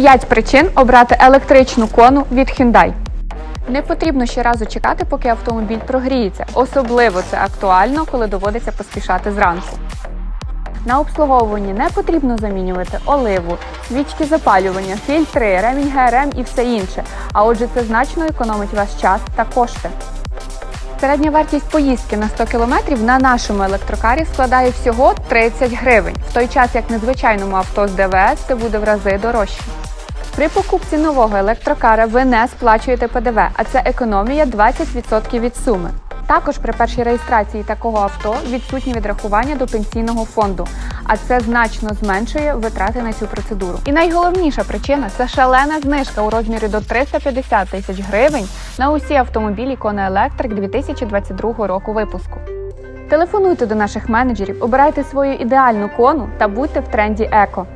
5 причин обрати електричну кону від Hyundai. Не потрібно ще разу чекати, поки автомобіль прогріється. Особливо це актуально, коли доводиться поспішати зранку. На обслуговуванні не потрібно замінювати оливу, свічки запалювання, фільтри, ремінь ГРМ і все інше. А отже, це значно економить ваш час та кошти. Середня вартість поїздки на 100 км на нашому електрокарі складає всього 30 гривень, в той час як на звичайному авто з ДВС це буде в рази дорожче. При покупці нового електрокара ви не сплачуєте ПДВ, а це економія 20% від суми. Також при першій реєстрації такого авто відсутні відрахування до пенсійного фонду, а це значно зменшує витрати на цю процедуру. І найголовніша причина це шалена знижка у розмірі до 350 тисяч гривень на усі автомобілі Kona Electric 2022 року випуску. Телефонуйте до наших менеджерів, обирайте свою ідеальну кону та будьте в тренді еко.